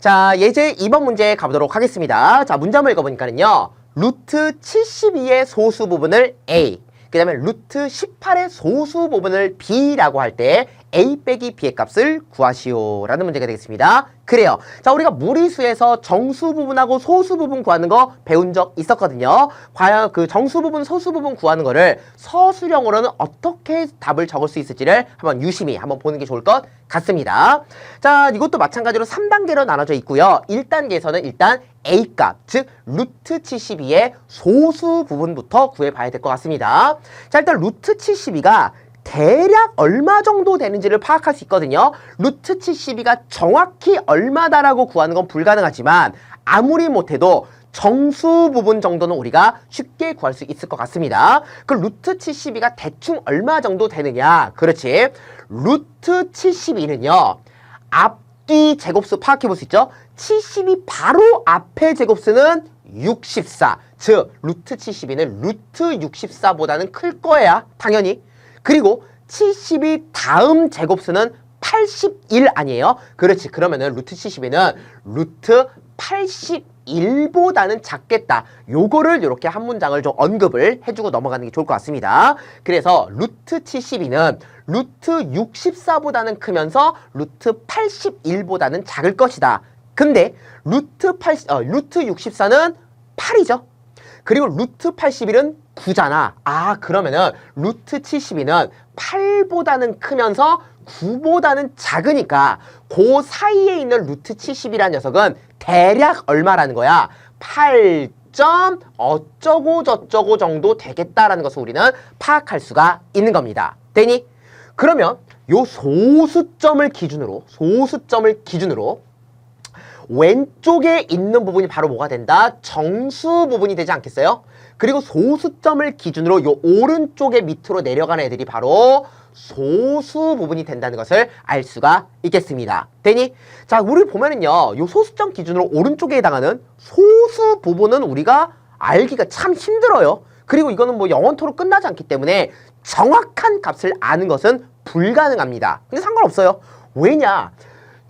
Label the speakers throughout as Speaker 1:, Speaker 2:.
Speaker 1: 자, 예제 2번 문제 가보도록 하겠습니다. 자, 한번 읽어보니까는요. 루트 72의 소수 부분을 A, 그 다음에 루트 18의 소수 부분을 B라고 할 때 A 빼기 B의 값을 구하시오 라는 문제가 되겠습니다. 그래요. 자, 우리가 무리수에서 정수 부분하고 소수 부분 구하는 거 배운 적 있었거든요. 과연 그 정수 부분, 소수 부분 구하는 거를 서술형으로는 어떻게 답을 적을 수 있을지를 한번 유심히 한번 보는 게 좋을 것 같습니다. 자, 이것도 마찬가지로 3단계로 나눠져 있고요. 1단계에서는 일단 A값, 즉 루트 72의 소수 부분부터 구해봐야 될 것 같습니다. 자, 일단 루트 72가 대략 얼마 정도 되는지를 파악할 수 있거든요. 루트 72가 정확히 얼마다라고 구하는 건 불가능하지만 아무리 못해도 정수 부분 정도는 우리가 쉽게 구할 수 있을 것 같습니다. 그 루트 72가 대충 얼마 정도 되느냐? 그렇지. 루트 72는요. 앞뒤 제곱수 파악해 볼 수 있죠? 72 바로 앞에 제곱수는 64. 즉, 루트 72는 루트 64보다는 클 거야. 당연히. 그리고 72 다음 제곱수는 81 아니에요? 그렇지. 그러면은 루트 72는 루트 81보다는 작겠다. 요거를 이렇게 한 문장을 좀 언급을 해주고 넘어가는 게 좋을 것 같습니다. 그래서 루트 72는 루트 64보다는 크면서 루트 81보다는 작을 것이다. 근데 루트 80, 어, 루트 64는 8이죠. 그리고 루트 81은 9잖아. 아, 그러면은 루트 72는 8보다는 크면서 9보다는 작으니까 그 사이에 있는 루트 70이라는 녀석은 대략 얼마라는 거야? 8. 점 어쩌고 저쩌고 정도 되겠다라는 것을 우리는 파악할 수가 있는 겁니다. 되니? 그러면 요 소수점을 기준으로 소수점을 기준으로 왼쪽에 있는 부분이 바로 뭐가 된다? 정수 부분이 되지 않겠어요? 그리고 소수점을 기준으로 요 오른쪽에 밑으로 내려가는 애들이 바로 소수 부분이 된다는 것을 알 수가 있겠습니다. 되니? 자, 우리 보면은요, 요 소수점 기준으로 오른쪽에 해당하는 소수 부분은 우리가 알기가 참 힘들어요. 그리고 이거는 뭐 영원토로 끝나지 않기 때문에 정확한 값을 아는 것은 불가능합니다. 근데 상관없어요. 왜냐?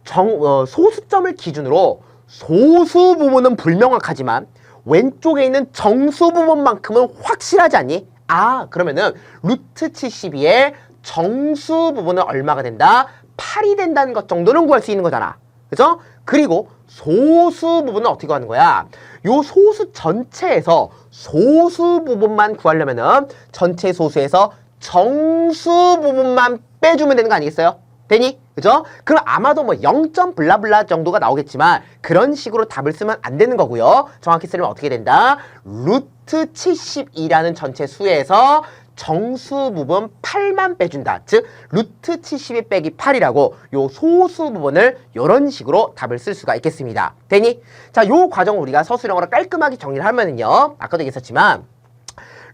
Speaker 1: 정, 어, 소수점을 기준으로 소수 부분은 불명확하지만 왼쪽에 있는 정수 부분만큼은 확실하지 않니? 아, 그러면은 루트 72의 정수 부분은 얼마가 된다? 8이 된다는 것 정도는 구할 수 있는 거잖아. 그죠? 그리고 소수 부분은 어떻게 구하는 거야? 요 소수 전체에서 소수 부분만 구하려면은 전체 소수에서 정수 부분만 빼주면 되는 거 아니겠어요? 되니? 그죠? 그럼 아마도 뭐 0점 블라블라 정도가 나오겠지만 그런 식으로 답을 쓰면 안 되는 거고요. 정확히 쓰려면 어떻게 된다? 루트 72라는 전체 수에서 정수 부분 8만 빼준다. 즉 루트 72 빼기 8이라고 요 소수 부분을 이런 식으로 답을 쓸 수가 있겠습니다. 되니? 자, 요 과정을 우리가 서술형으로 깔끔하게 정리를 하면은요. 아까도 얘기했었지만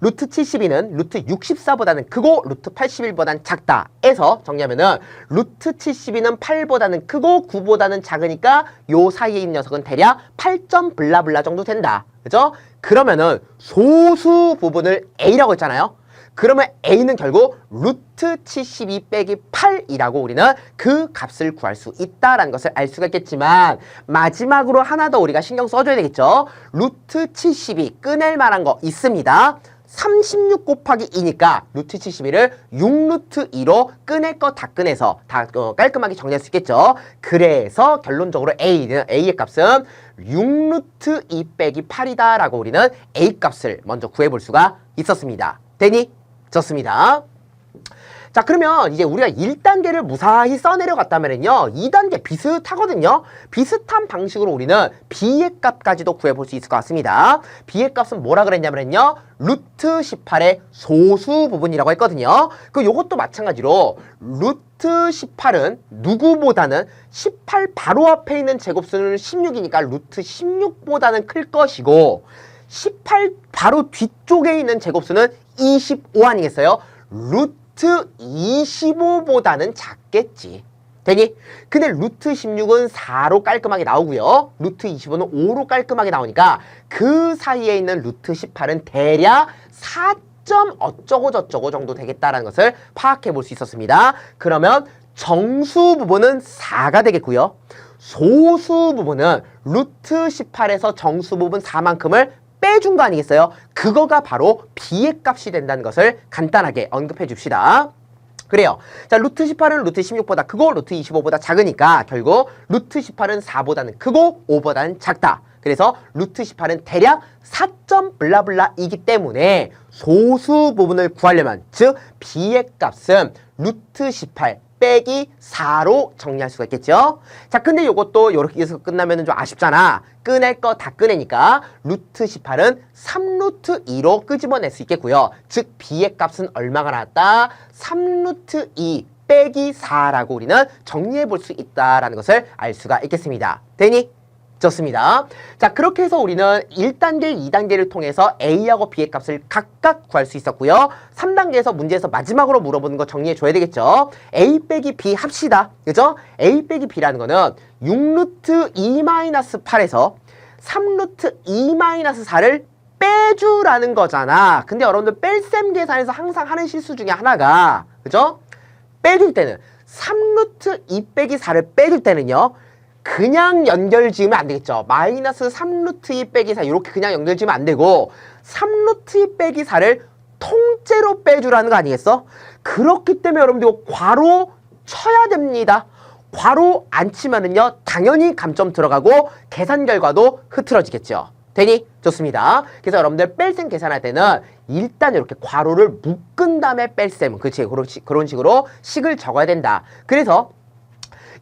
Speaker 1: 루트 72는 루트 64보다는 크고 루트 81보다는 작다 에서 정리하면은 루트 72는 8보다는 크고 9보다는 작으니까 요 사이에 있는 녀석은 대략 8점 블라블라 정도 된다. 그죠? 그러면은 소수 부분을 A라고 했잖아요. 그러면 A는 결국 루트 72 빼기 8이라고 우리는 그 값을 구할 수 있다라는 것을 알 수가 있겠지만 마지막으로 하나 더 우리가 신경 써줘야 되겠죠? 루트 72 꺼낼 만한 거 있습니다 36 곱하기 2니까 루트 71을 6루트 2로 꺼낼 거다 꺼내서 다 어, 깔끔하게 정리할 수 있겠죠. 그래서 결론적으로 A는 A의 값은 6루트 2 빼기 8이다 라고 우리는 A 값을 먼저 구해볼 수가 있었습니다. 되니? 좋습니다. 자 그러면 이제 우리가 1단계를 무사히 써내려갔다면요 2단계 비슷하거든요. 비슷한 방식으로 우리는 B의 값까지도 구해볼 수 있을 것 같습니다. B의 값은 뭐라 그랬냐면요 루트 18의 소수 부분이라고 했거든요. 그 요것도 마찬가지로 루트 18은 누구보다는 18 바로 앞에 있는 제곱수는 16이니까 루트 16보다는 클 것이고 18 바로 뒤쪽에 있는 제곱수는 25 아니겠어요? 루트 25보다는 작겠지. 되니? 근데 루트 16은 4로 깔끔하게 나오고요. 루트 25는 5로 깔끔하게 나오니까 그 사이에 있는 루트 18은 대략 4점 어쩌고 저쩌고 정도 되겠다라는 것을 파악해 볼 수 있었습니다. 그러면 정수 부분은 4가 되겠고요. 소수 부분은 루트 18에서 정수 부분 4만큼을 빼준 거 아니겠어요? 그거가 바로 B의 값이 된다는 것을 간단하게 언급해 줍시다. 그래요. 자, 루트 18은 루트 16보다 크고 루트 25보다 작으니까 결국 루트 18은 4보다는 크고 5보다는 작다. 그래서 루트 18은 대략 4점 블라블라이기 때문에 소수 부분을 구하려면 즉 B의 값은 루트 18 빼기 4로 정리할 수가 있겠죠. 자, 근데 요것도 이렇게 해서 끝나면 좀 아쉽잖아. 꺼낼 거다 꺼내니까 루트 18은 3루트 2로 끄집어낼 수 있겠고요. 즉 B의 값은 얼마가 나왔다? 3루트 2 빼기 4라고 우리는 정리해 볼 수 있다라는 것을 알 수가 있겠습니다. 되니? 좋습니다. 자, 그렇게 해서 우리는 1단계, 2단계를 통해서 A하고 B의 값을 각각 구할 수 있었고요. 3단계에서 문제에서 마지막으로 물어보는 거 정리해 줘야 되겠죠. A 빼기 B 합시다. 그죠? A 빼기 B라는 거는 6루트 2-8에서 3루트 2-4를 빼주라는 거잖아. 근데 여러분들 뺄셈 계산에서 항상 하는 실수 중에 하나가 그죠? 빼줄 때는 3루트 2 빼기 4를 빼줄 때는요. 그냥 연결 지으면 안 되겠죠. 마이너스 3루트 2 빼기 4 이렇게 그냥 연결 지으면 안 되고 3루트 2 빼기 4를 통째로 빼주라는 거 아니겠어? 그렇기 때문에 여러분들 이거 괄호 쳐야 됩니다. 괄호 안 치면은요 당연히 감점 들어가고 계산 결과도 흐트러지겠죠. 되니? 좋습니다. 그래서 여러분들 뺄셈 계산할 때는 일단 이렇게 괄호를 묶은 다음에 뺄셈 그렇지 그런, 식- 그런 식으로 식을 적어야 된다. 그래서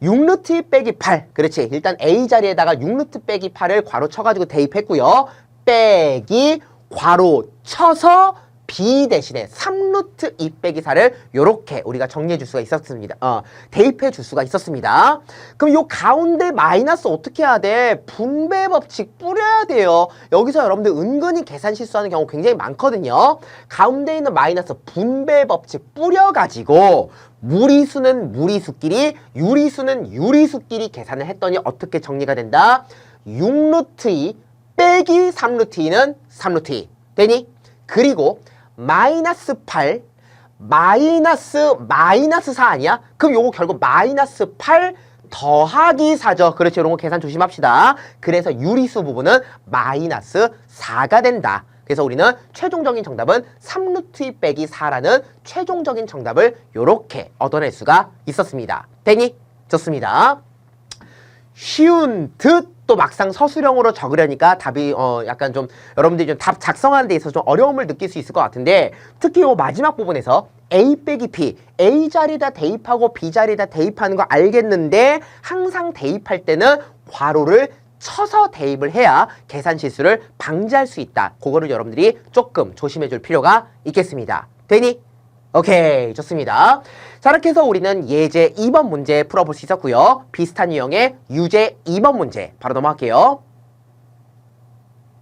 Speaker 1: 6루트 2 빼기 8 그렇지. 일단 A 자리에다가 6루트 빼기 8을 괄호 쳐가지고 대입했고요. 빼기 괄호 쳐서 B 대신에 3루트 2 빼기 4를 요렇게 우리가 정리해 줄 수가 있었습니다 어, 대입해 줄 수가 있었습니다 그럼 요 가운데 마이너스 어떻게 해야 돼? 분배 법칙 뿌려야 돼요 여기서 여러분들 은근히 계산 실수하는 경우 굉장히 많거든요 가운데 있는 마이너스 분배 법칙 뿌려가지고 무리수는 무리수끼리 유리수는 유리수끼리 계산을 했더니 어떻게 정리가 된다? 6루트 2 빼기 3루트 2는 3루트 2 되니? 그리고 마이너스 8 마이너스 마이너스 4 아니야? 그럼 요거 결국 마이너스 8 더하기 4죠. 그렇죠. 이런 거 계산 조심합시다. 그래서 유리수 부분은 마이너스 4가 된다. 그래서 우리는 최종적인 정답은 3루트 2 빼기 4라는 최종적인 정답을 이렇게 얻어낼 수가 있었습니다. 되니? 좋습니다. 쉬운 듯 또 막상 서술형으로 적으려니까 답이 어 약간 좀 여러분들이 좀 답 작성하는 데 있어서 좀 어려움을 느낄 수 있을 것 같은데 특히 이 마지막 부분에서 A 빼기 B, A 자리에다 대입하고 B 자리에다 대입하는 거 알겠는데 항상 대입할 때는 괄호를 쳐서 대입을 해야 계산 실수를 방지할 수 있다. 그거를 여러분들이 조금 조심해 줄 필요가 있겠습니다. 되니? 오케이 좋습니다. 자 이렇게 해서 우리는 예제 2번 문제 풀어볼 수 있었고요. 비슷한 유형의 유제 2번 문제 바로 넘어갈게요.